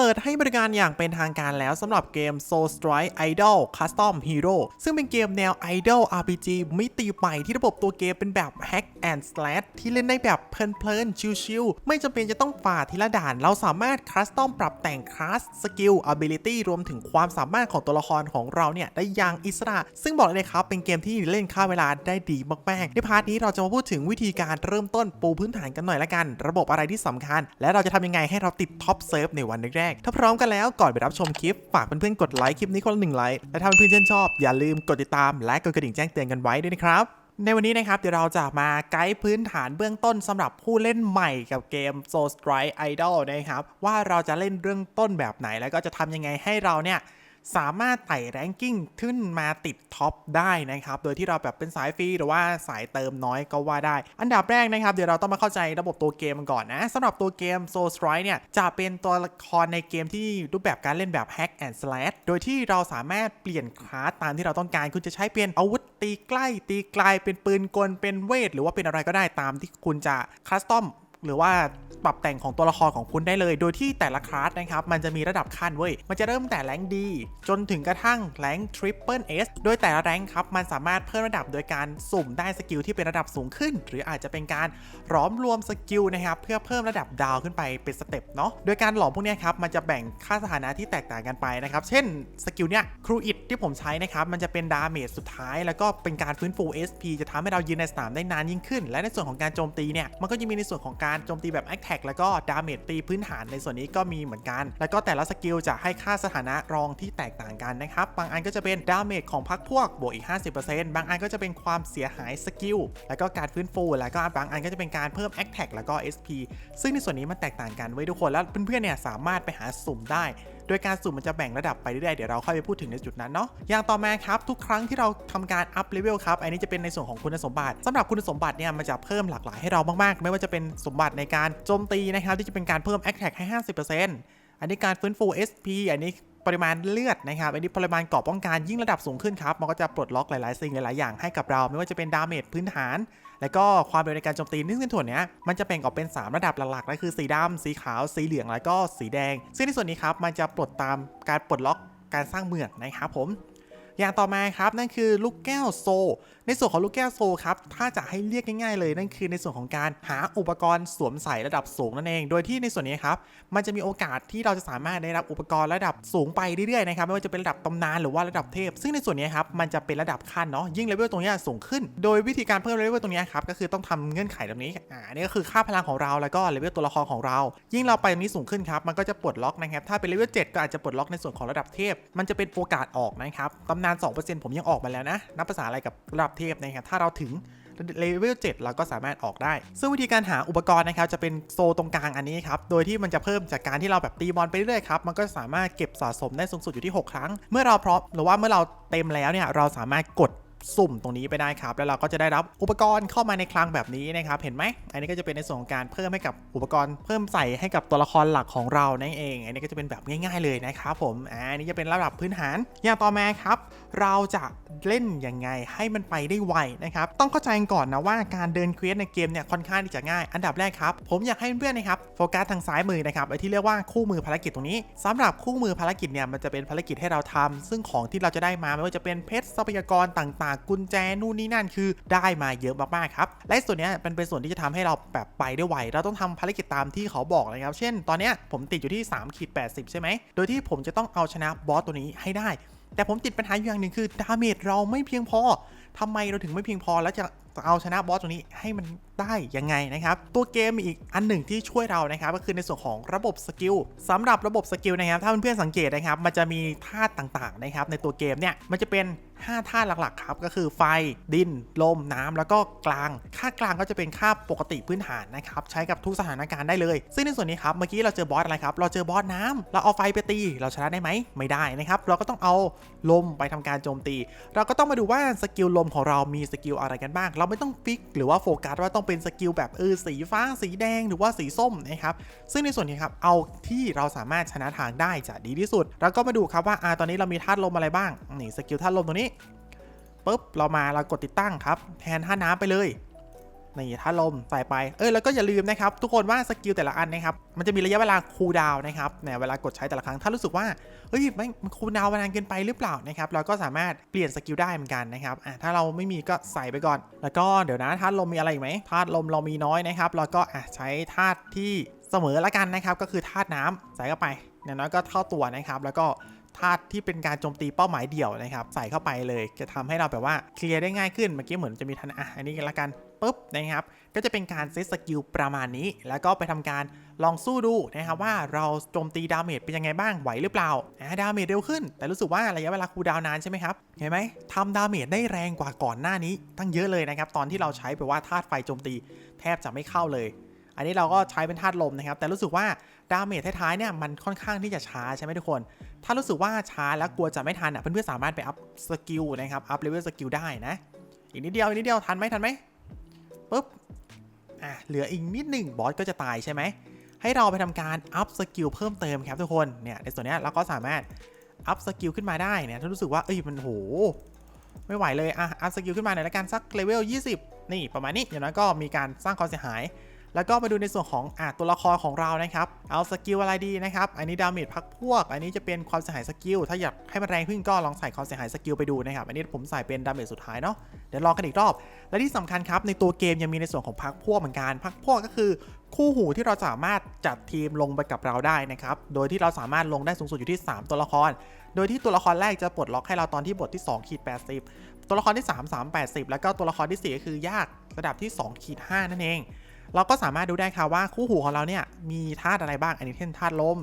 เปิดให้บริการอย่างเป็นทางการแล้วสำหรับเกม Soul Strike Idol Custom Hero ซึ่งเป็นเกมแนว Idol RPG มิติใหม่ที่ระบบตัวเกมเป็นแบบ Hack and Slash ที่เล่นได้แบบเพลินๆ ชิลๆ ไม่จำเป็นจะต้องฝ่าทีละด่าน เราสามารถคัสตอมปรับแต่งคลาสสกิล ability รวมถึงความสามารถของตัวละครของเราเนี่ย ได้อย่างอิสระ ซึ่งบอกเลยครับ เป็นเกมที่เล่นค่าเวลาได้ดีมากๆ ในพาร์ทนี้เราจะมาพูดถึงวิธีการเริ่มต้นปูพื้นฐานกันหน่อยละกัน ระบบอะไรที่สำคัญ และเราจะทำยังไงให้เราติดท็อปเซิร์ฟในวันแรกก ถ้าพร้อมกันแล้วก่อนไปรับชมคลิป ฝากเพื่อนๆกดไลค์คลิปนี้คนละหนึ่งไลค์และถ้าเพื่อนๆชื่นชอบ อย่าลืมกดติดตามและกดกระดิ่งแจ้งเตือนกันไว้ด้วยนะครับในวันนี้นะครับเดี๋ยวเราจะมาไกด์พื้นฐานเบื้องต้นสำหรับผู้เล่นใหม่กับเกม Soul Strike Idol นะครับ ว่าเราจะเล่นเรื่องต้นแบบไหนแล้วก็จะทำยังไงให้เราเนี่ย สามารถไต่แรงกิ้งขึ้นมาติดท็อปได้นะครับ โดยที่เราแบบเป็นสายฟรีหรือว่าสายเติมน้อยก็ว่าได้ อันดับแรกนะครับ เดี๋ยวเราต้องมาเข้าใจระบบตัวเกมกันก่อนนะสำหรับตัวเกม Soul Strike เนี่ย จะเป็นตัวละครในเกมที่รูปแบบการเล่นแบบ Hack and Slash โดยที่เราสามารถเปลี่ยนคลาสตามที่เราต้องการ คุณจะใช้เป็นอาวุธตีใกล้ ตีไกลเป็นปืนกลเป็นเวท หรือว่าเป็นอะไรก็ได้ตามที่คุณจะคัสตอม หรือว่าปรับแต่งของตัวละครของคุณได้เลย โดยที่แต่ละคลาสนะครับ มันจะมีระดับขั้นเว้ย มันจะเริ่มแต่แรงดี จนถึงกระทั่งแรงทริปเปิลเอสโดยแต่ละแรงครับ มันสามารถเพิ่มระดับโดยการสุ่มได้สกิลที่เป็นระดับสูงขึ้น หรืออาจจะเป็นการหลอมรวมสกิลนะครับ เพื่อเพิ่มระดับดาวขึ้นไปเป็นสเต็ปเนาะ โดยการหลอมพวกนี้ครับ มันจะแบ่งค่าสถานะที่แตกต่างกันไปนะครับ เช่นสกิลเนี้ยครูอิดที่ผมใช้นะครับ มันจะเป็นดาเมจสุดท้าย แล้วก็เป็นการฟื้นฟู SP จะทำให้เรายืนในสนามได้นานยิ่งขึ้น และในส่วนของการโจมตีเนี่ย มันก็จะมีในส่วนของการโจมตีแบบแอคแท็กแล้วก็ดาเมจตีพื้นฐานในส่วนนี้ก็มีเหมือนกัน แล้วก็แต่ละสกิลจะให้ค่าสถานะรองที่แตกต่างกันนะครับ บางอันก็จะเป็นดาเมจของพักพวกบวกอีก 50%บางอันก็จะเป็นความเสียหายสกิลแล้วก็การฟื้นฟู แล้วก็บางอันก็จะเป็นการเพิ่มแอคแท็กแล้วก็ SP ซึ่งในส่วนนี้มันแตกต่างกันไว้ทุกคนแล้วเพื่อนๆเนี่ยสามารถไปหาสุ่มได้ โดยการสุ่มมันจะแบ่งระดับไปเรื่อยๆเดี๋ยวเราค่อยไปพูดถึงในจุดนั้นเนาะอย่างต่อมาครับทุกครั้งที่เราทำการอัพเลเวลครับอันนี้จะเป็นในส่วนของคุณสมบัติสำหรับคุณสมบัติเนี่ยมันจะเพิ่มหลากหลายให้เรามากๆ ไม่ว่าจะเป็นสมบัติในการโจมตีนะครับที่จะเป็นการเพิ่ม Attack ให้ 50%อันนี้การฟื้นฟู SP อันนี้ปริมาณเลือดนะครับ อันนี้ปริมาณเกราะป้องกันยิ่งระดับสูงขึ้นครับ มันก็จะปลดล็อกหลาย ๆ สิ่งหลาย ๆ อย่างให้กับเรา ไม่ว่าจะเป็นดาเมจพื้นฐาน แล้วก็ความเร็วในการโจมตีซึ่งในส่วนเนี้ยมันจะแบ่งออกเป็น 3 ระดับหลักๆนั่นคือสีดำสีขาว สีเหลืองแล้วก็สีแดง ซึ่งในส่วนนี้ครับมันจะปลดตามการปลดล็อกการสร้างเมืองนะครับผม อย่างต่อมาครับนั่นคือลูกแก้วโซ ในส่วนของลูกแก้วโซครับถ้าจะให้เรียกง่ายๆเลยนั่นคือในส่วนของการหาอุปกรณ์สวมใส่ระดับสูงนั่นเอง โดยที่ในส่วนนี้ครับมันจะมีโอกาสที่เราจะสามารถได้รับอุปกรณ์ระดับสูงไปเรื่อยๆนะครับไม่ว่าจะเป็นระดับตำนานหรือว่าระดับเทพ ซึ่งในส่วนนี้ครับมันจะเป็นระดับขั้นเนาะยิ่งเลเวลตรงนี้สูงขึ้น โดยวิธีการเพิ่มเลเวลตรงนี้ครับก็คือต้องทำเงื่อนไขแบบนี้อ่านี่ก็คือค่าพลังของเราแล้วก็เลเวลตัวละครของเรา ยิ่งเราไปตรงนี้สูงขึ้นครับมันก็จะปลดล็อกนะครับถ้าเป็นเลเวล7ก็อาจจะปลดล็อกในส่วนของระดับเทพ มันจะเป็นโอกาสออกนะครับตำนาน 2%ผมยังออกมาแล้วนะ นับภาษาอะไรกับระดับเทพนะครับ ถ้าเราถึงเลเวล7เราก็สามารถออกได้ ซึ่งวิธีการหาอุปกรณ์นะครับ จะเป็นโซตรงกลางอันนี้ครับ โดยที่มันจะเพิ่มจากการที่เราแบบตีบอลไปเรื่อยครับ มันก็สามารถเก็บสะสมได้สูงสุดอยู่ที่ 6 ครั้ง เมื่อเราพร้อมหรือว่าเมื่อเราเต็มแล้วเนี่ย เราสามารถกด สุ่มตรงนี้ไปได้ครับ แล้วเราก็จะได้รับอุปกรณ์เข้ามาในคลังแบบนี้นะครับ เห็นไหม อันนี้ก็จะเป็นในส่วนของการเพิ่มให้กับอุปกรณ์เพิ่มใส่ให้กับตัวละครหลักของเรานั่นเอง อันนี้ก็จะเป็นแบบง่ายๆเลยนะครับผม อันนี้จะเป็นระดับพื้นฐาน อย่างต่อมาครับ เราจะเล่นยังไงให้มันไปได้ไวนะครับ ต้องเข้าใจก่อนนะว่าการเดินเควสในเกมเนี่ยค่อนข้างที่จะง่าย อันดับแรกครับ ผมอยากให้เพื่อนๆนะครับโฟกัสทางซ้ายมือนะครับไอ้ที่เรียกว่าคู่มือภารกิจตรงนี้สำหรับคู่มือภารกิจเนี่ยมันจะเป็นภารกิจให้เราทำซึ่งของที่เราจะได้มาไม่ว่าจะเป็นเพชรทรัพยากรต่างากุญแจนู่นนี่นั่นคือได้มาเยอะมากๆครับและส่วนนี้เป็นเป็นส่วนที่จะทำให้เราแบบไปได้ไวเราต้องทำภารกิจตามที่เขาบอกนะครับ เช่น ตอนนี้ผมติดอยู่ที่3ขีด80 ใช่ไหมโดยที่ผมจะต้องเอาชนะบอสตัวนี้ให้ได้แต่ผมติดปัญหาอยู่อย่างหนึ่งคือดาเมจเราไม่เพียงพอทำไมเราถึงไม่เพียงพอแล้วจะ เอาชนะบอสตัวนี้ให้มันได้ยังไงนะครับ ตัวเกมมีอีกอันหนึ่งที่ช่วยเรานะครับก็คือในส่วนของระบบสกิลสำหรับระบบสกิลนะครับถ้าเพื่อนๆสังเกตนะครับ มันจะมีธาตุต่างๆนะครับ ในตัวเกมเนี่ยมันจะเป็น 5ธาตุหลักๆครับก็คือไฟ ดิน ลม น้ำแล้วก็กลาง ค่ากลางก็จะเป็นค่าปกติพื้นฐานนะครับใช้กับทุกสถานการณ์ได้เลย ซึ่งในส่วนนี้ครับเมื่อกี้เราเจอบอสอะไรครับ เราเจอบอสน้ำเราเอาไฟไปตี เราชนะได้ไหมไม่ได้นะครับ เราก็ต้องเอาลมไปทำการโจมตี เราก็ต้องมาดูว่าสกิลลมของเรามีสกิลอะไรกันบ้างเราไม่ต้องฟิกหรือว่าโฟกัสว่าต้องเป็นสกิลแบบเออสีฟ้าสีแดงหรือว่าสีส้มนะครับซึ่งในส่วนนี้ครับเอาที่เราสามารถชนะทางได้จะดีที่สุด แล้วก็มาดูครับว่าอ่าตอนนี้เรามีธาตุลมอะไรบ้างนี่สกิลธาตุลมตัวนี้ปุ๊บเรามาเรากดติดตั้งครับแทนท่าน้ำไปเลย นี่ถ้าลมใส่ไป เออแล้วก็อย่าลืมนะครับ ทุกคนว่าสกิลแต่ละอันนะครับ มันจะมีระยะเวลาคูลดาวน์นะครับเนี่ยเวลากดใช้แต่ละครั้ง ถ้ารู้สึกว่า เฮ้ยมันคูลดาวน์มานานเกินไปหรือเปล่านะครับ เราก็สามารถเปลี่ยนสกิลได้เหมือนกันนะครับ อะถ้าเราไม่มีก็ใส่ไปก่อน แล้วก็เดี๋ยวนะธาตุลมมีอะไรอีกไหมธาตุลมเรามีน้อยนะครับ เราก็อะใช้ธาตุที่เสมอละกันนะครับ ก็คือธาตุน้ำใส่เข้าไปอย่างน้อยก็เท่าตัวนะครับ แล้วก็ ธาตุที่เป็นการโจมตีเป้าหมายเดี่ยวนะครับ ใส่เข้าไปเลยจะทำให้เราแบบว่าเคลียร์ได้ง่ายขึ้นเมื่อกี้เหมือนจะมีทันอะอันนี้กันละกันปุ๊บนะครับ ก็จะเป็นการเซตสกิลประมาณนี้ แล้วก็ไปทำการลองสู้ดูนะครับว่าเราโจมตีดาเมจเป็นยังไงบ้างไหวหรือเปล่าอะดาเมจเร็วขึ้น แต่รู้สึกว่าระยะเวลาคูดาวน์นานใช่ไหมครับ เห็นไหมทำดาเมจได้แรงกว่าก่อนหน้านี้ ตั้งเยอะเลยนะครับ ตอนที่เราใช้แบบว่าธาตุไฟโจมตี แทบจะไม่เข้าเลย อันนี้เราก็ใช้เป็นธาตุลมนะครับ แต่รู้สึกว่าดาเมจท้ายๆเนี่ยมันค่อนข้างที่จะช้าใช่ไหมทุกคน ถ้ารู้สึกว่าช้าแล้วกลัวจะไม่ทันอะเพื่อนๆสามารถไปอัพสกิลนะครับอัพเลเวลสกิลได้นะ อีกนิดเดียวอีกนิดเดียวทันไหมทันไหมปุ๊บอะเหลืออีกนิดหนึ่งบอสก็จะตายใช่ไหมให้เราไปทำการอัพสกิลเพิ่มเติมครับทุกคนเนี่ยในส่วนนี้เราก็สามารถอัพสกิลขึ้นมาได้เนี่ยถ้ารู้สึกว่าเอ้ยมันโหไม่ไหวเลยอะอัพสกิลขึ้นมาหน่อยละกันสักเลเวล20 นี่ประมาณนี้อย่างน้อยก็มีการสร้างความเสียหาย แล้วก็มาดูในส่วนของอะตัวละครของเรานะครับ เอาสกิลอะไรดีนะครับ อันนี้ดาเมจพักพวก อันนี้จะเป็นความเสียหายสกิล ถ้าอยากให้มันแรงขึ้นก็ลองใส่ความเสียหายสกิลไปดูนะครับ อันนี้ผมใส่เป็นดาเมจสุดท้ายเนาะ เดี๋ยวลองกันอีกรอบ และที่สำคัญครับ ในตัวเกมยังมีในส่วนของพักพวกเหมือนกัน พักพวกก็คือคู่หูที่เราสามารถจัดทีมลงไปกับเราได้นะครับ โดยที่เราสามารถลงได้สูงสุดอยู่ที่ 3 ตัวละคร โดยที่ตัวละครแรกจะปลดล็อกให้เราตอนที่บทที่2ขีด80 ตัวละครที่ 3 3 80 แล้วก็ตัวละครที่ 4 ก็คือยากระดับที่2ขีด5นั่นเอง เราก็สามารถดูได้ครับว่าคู่หูของเราเนี่ยมีธาตุอะไรบ้าง อันนี้เช่นธาตุลม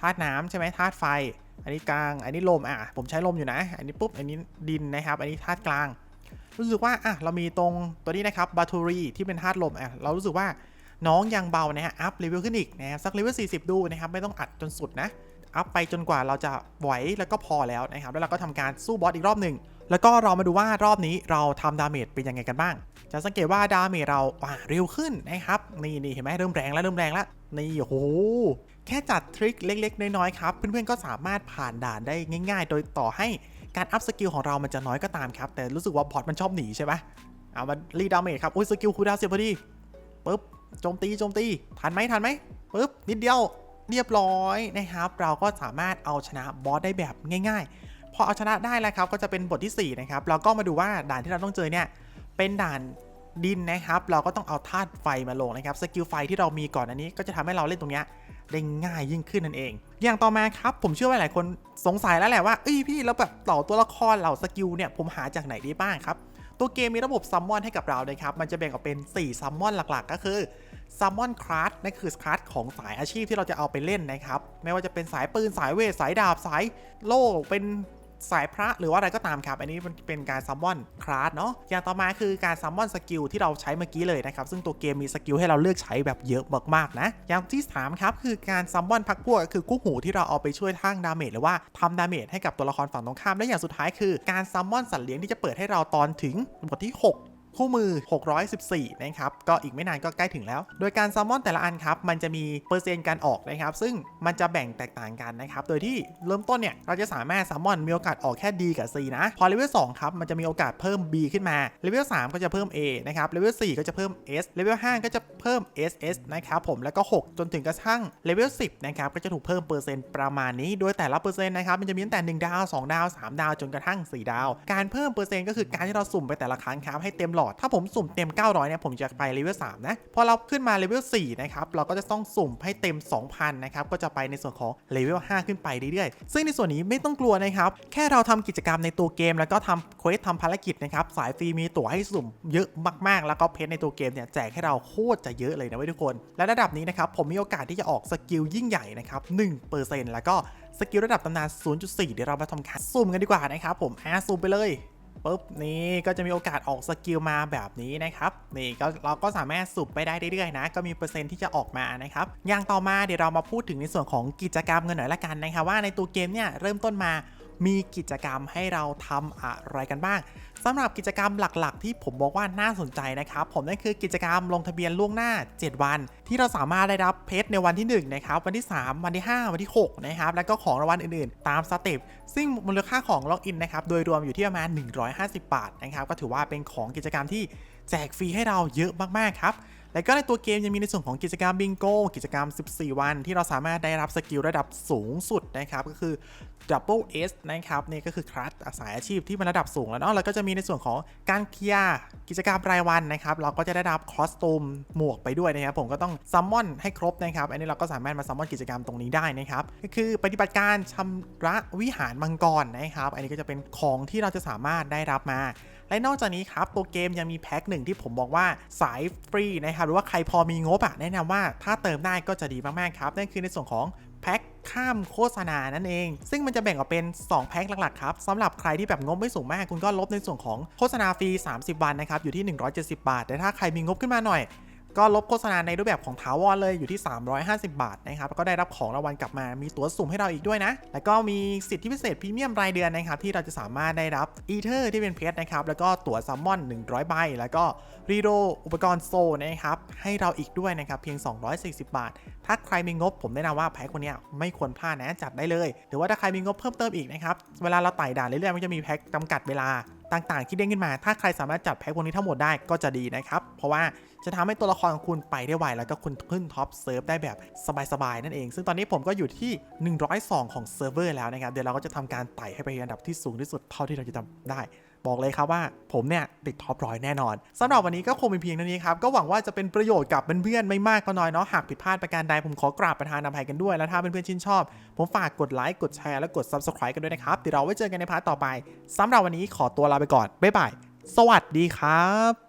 ธาตุน้ำใช่ไหมธาตุไฟ อันนี้กลาง อันนี้ลม อะ ผมใช้ลมอยู่นะ อันนี้ปุ๊บ อันนี้ดินนะครับ อันนี้ธาตุกลาง รู้สึกว่า อะ เรามีตรงตัวนี้นะครับ บาทูรีที่เป็นธาตุลม อะ เรารู้สึกว่าน้องยังเบานะฮะ อัพเลเวลขึ้นอีกนะครับ สักเลเวล40 ดูนะครับ ไม่ต้องอัดจนสุดนะ อัพไปจนกว่าเราจะไหวแล้วก็พอแล้วนะครับ แล้วเราก็ทำการสู้บอสอีกรอบหนึ่ง แล้วก็เรามาดูว่ารอบนี้เราทำดาเมจเป็นยังไงกันบ้าง จะสังเกตว่าดาเมจเราอ่าเร็วขึ้นนะครับ นี่นี่เห็นไหมเริ่มแรงแล้วเริ่มแรงแล้ว นี่โอ้โห แค่จัดทริคเล็กๆ น้อยๆ ครับ เพื่อนๆ ก็สามารถผ่านด่านได้ง่าย ๆ โดยต่อให้การอัพสกิลของเรามันจะน้อยก็ตามครับ แต่รู้สึกว่าบอทมันชอบหนีใช่ไหมเอามารีดาเมจครับ อุ้ยสกิลคูดาวเสียพอดีปุ๊บ โจมตีโจมตี ทันไหมทันไหมปุ๊บ นิดเดียว เรียบร้อยนะครับ เราก็สามารถเอาชนะบอสได้แบบง่าย ๆ พอเอาชนะได้แล้วครับก็จะเป็นบทที่ 4 นะครับ เราก็มาดูว่าด่านที่เราต้องเจอเนี่ยเป็นด่านดินนะครับ เราก็ต้องเอาธาตุไฟมาลงนะครับสกิลไฟที่เรามีก่อนอันนี้ ก็จะทำให้เราเล่นตรงเนี้ยได้ง่ายยิ่งขึ้นนั่นเอง อย่างต่อมาครับ ผมเชื่อว่าหลายคนสงสัยแล้วแหละว่าเอ้ยพี่แล้วแบบต่อตัวละครเหล่าสกิลเนี่ยผมหาจากไหนได้บ้างครับ ตัวเกมมีระบบซัมมอนให้กับเรานะครับ มันจะแบ่งออกเป็น4ซัมมอนหลักๆ ก็คือซัมมอนคลาสนั่นคือคลาสของสายอาชีพที่เราจะเอาไปเล่นนะครับ ไม่ว่าจะเป็นสายปืนสายเวทสายดาบสายโล่เป็น สายพระหรือว่าอะไรก็ตามครับอันนี้มันเป็นการซัมมอนคลาสเนาะอย่างต่อมาคือการซัมมอนสกิลที่เราใช้เมื่อกี้เลยนะครับซึ่งตัวเกมมีสกิลให้เราเลือกใช้แบบเยอะมากๆนะอย่างที่สามครับ คือการซัมมอนพักพวกคือกู้หูที่เราเอาไปช่วยทั้งดาเมจหรือว่าทำดาเมจให้กับตัวละครฝั่งตรงข้ามและอย่างสุดท้ายคือการซัมมอนสัตว์เลี้ยงที่จะเปิดให้เราตอนถึงบทที่ 6 คู่มือ 614 นะครับ ก็อีกไม่นานก็ใกล้ถึงแล้ว โดยการซัมอนแต่ละอันครับ มันจะมีเปอร์เซ็นต์การออกนะครับ ซึ่งมันจะแบ่งแตกต่างกันนะครับ โดยที่เริ่มต้นเนี่ย เราจะสามารถซัมมอนมีโอกาสออกแค่ D กับ C นะ พอเลเวล2ครับ มันจะมีโอกาสเพิ่ม B ขึ้นมา เลเวล3ก็จะเพิ่ม A นะครับ เลเวล4ก็จะเพิ่ม S เลเวล5ก็จะเพิ่ม SS นะครับผม แล้วก็ 6 จนถึงกระทั่งเลเวล10 นะครับ ก็จะถูกเพิ่มเปอร์เซ็นต์ประมาณนี้ โดยแต่ละเปอร์เซ็นต์นะครับมันจะมีตั้งแต่1ดาว2ดาว3ดาวจนกระทั่ง4ดาว การเพิ่มเปอร์เซ็นต์ก็คือการที่เราสุ่มไปแต่ละครั้งครับให้เต็มหลอดถ้าผมสุ่มเต็ม 900 เนี่ย ผมจะไปเลเวล 3 นะ พอเราขึ้นมาเลเวล 4 นะครับ เราก็จะต้องสุ่มให้เต็ม 2,000 นะครับ ก็จะไปในส่วนของเลเวล 5 ขึ้นไปเรื่อยๆ ซึ่งในส่วนนี้ไม่ต้องกลัวนะครับ แค่เราทำกิจกรรมในตัวเกม แล้วก็ทำเควสทำภารกิจนะครับ สายฟรีมีตั๋วให้สุ่มเยอะมากๆ แล้วก็เพชรในตัวเกมเนี่ยแจกให้เราโคตรจะเยอะเลยนะเว้ยทุกคน และระดับนี้นะครับผมมีโอกาสที่จะออกสกิลยิ่งใหญ่นะครับ1%แล้วก็สกิลระดับตำนาน 0.4 เดี๋ยวเรามาทำการสุ่มกันดีกว่านะครับผมอะสุ่มไปเลย ปุ๊บนี่ก็จะมีโอกาสออกสกิลมาแบบนี้นะครับนี่ก็เราก็สามารถสุบไปได้เรื่อยๆนะ ก็มีเปอร์เซ็นต์ที่จะออกมานะครับอย่างต่อมาเดี๋ยวเรามาพูดถึงในส่วนของกิจกรรมกันหน่อยละกันนะครับว่าในตัวเกมเนี่ยเริ่มต้นมา มีกิจกรรมให้เราทำอะไรกันบ้างสำหรับกิจกรรมหลักๆ ที่ผมบอกว่าน่าสนใจนะครับ ผมนั่นคือกิจกรรมลงทะเบียนล่วงหน้า 7 วัน ที่เราสามารถได้รับเพชรในวันที่ 1 นะครับ วันที่ 3 วันที่ 5 วันที่ 6 นะครับ แล้วก็ของรางวัลอื่นๆ ตามสเต็ปซึ่งมูลค่าของล็อกอินนะครับ โดยรวมอยู่ที่ประมาณ 150 บาทนะครับ ก็ถือว่าเป็นของกิจกรรมที่แจกฟรีให้เราเยอะมากๆครับ แล้วก็ในตัวเกมยังมีในส่วนของกิจกรรมบิงโกกิจกรรม 14 วัน ที่เราสามารถได้รับสกิลระดับสูงสุดนะครับ ก็คือ Double S นะครับนี่ก็คือคลาสสายอาชีพที่มันระดับสูงแล้วเนาะแล้วก็จะมีในส่วนของการเคลียร์กิจกรรมรายวันนะครับ เราก็จะได้รับคอสตูมหมวกไปด้วยนะครับ ผมก็ต้องซัมมอนให้ครบนะครับ อันนี้เราก็สามารถมาซัมมอนกิจกรรมตรงนี้ได้นะครับก็คือปฏิบัติการชำระวิหารมังกรนะครับ อันนี้ก็จะเป็นของที่เราจะสามารถได้รับมา และนอกจากนี้ครับตัวเกมยังมีแพ็คหนึ่งที่ผมบอกว่าสายฟรีนะครับหรือว่าใครพอมีงบอะแนะนำว่าถ้าเติมได้ก็จะดีมากๆครับนั่นคือในส่วนของแพ็คข้ามโฆษณานั่นเอง ซึ่งมันจะแบ่งออกเป็น 2 แพ็คหลักๆครับสำหรับใครที่แบบงบไม่สูงมาก คุณก็ลบในส่วนของโฆษณาฟรี 30 วันนะครับ อยู่ที่ 170 บาท แต่ถ้าใครมีงบขึ้นมาหน่อย ก็ลบโฆษณาในรูปแบบของถาวรเลยอยู่ที่ 350 บาทนะครับแล้วก็ได้รับของรางวัลกลับมามีตั๋วสุ่มให้เราอีกด้วยนะ แล้วก็มีสิทธิพิเศษพรีเมียมรายเดือนนะครับที่เราจะสามารถได้รับอีเทอร์ที่เป็นเพชรนะครับแล้วก็ตั๋วซัมมอน 100 ใบ แล้วก็รีโดอุปกรณ์โซนะครับให้เราอีกด้วยนะครับเพียง 240 บาท ถ้าใครมีงบผมแนะนำว่าแพ็คคนนี้ไม่ควรพลาดนะจัดได้เลย หรือว่าถ้าใครมีงบเพิ่มเติมอีกนะครับเวลาเราไต่ด่านเรื่อยๆมันจะมีแพ็คจำกัดเวลา ต่างๆ ที่เด้งขึ้นมา ถ้าใครสามารถจัดแพ็คพวกนี้ทั้งหมดได้ก็จะดีนะครับ เพราะว่าจะทำให้ตัวละครของคุณไปได้ไวแล้วก็คุณขึ้นท็อปเซิร์ฟได้แบบสบายๆนั่นเอง ซึ่งตอนนี้ผมก็อยู่ที่ 102 ของเซิร์ฟเวอร์แล้วนะครับ เดี๋ยวเราก็จะทำการไต่ให้ไปอันดับที่สูงที่สุดเท่าที่เราจะทำได้ บอกเลยครับว่าผมเนี่ยติดท็อปร้อยแน่นอนสำหรับวันนี้ก็คงเป็นเพียงเท่านี้ครับ ก็หวังว่าจะเป็นประโยชน์กับเพื่อนๆไม่มากก็น้อยเนาะหากผิดพลาดประการใดผมขอกราบประธานอภัยกันด้วย แล้วถ้าเพื่อนๆชื่นชอบ ผมฝากกดไลค์กดแชร์และกด subscribe กันด้วยนะครับเดี๋ยวเราไว้เจอกันในพาร์ทต่อไปสำหรับวันนี้ขอตัวลาไปก่อนบ๊ายบายสวัสดีครับ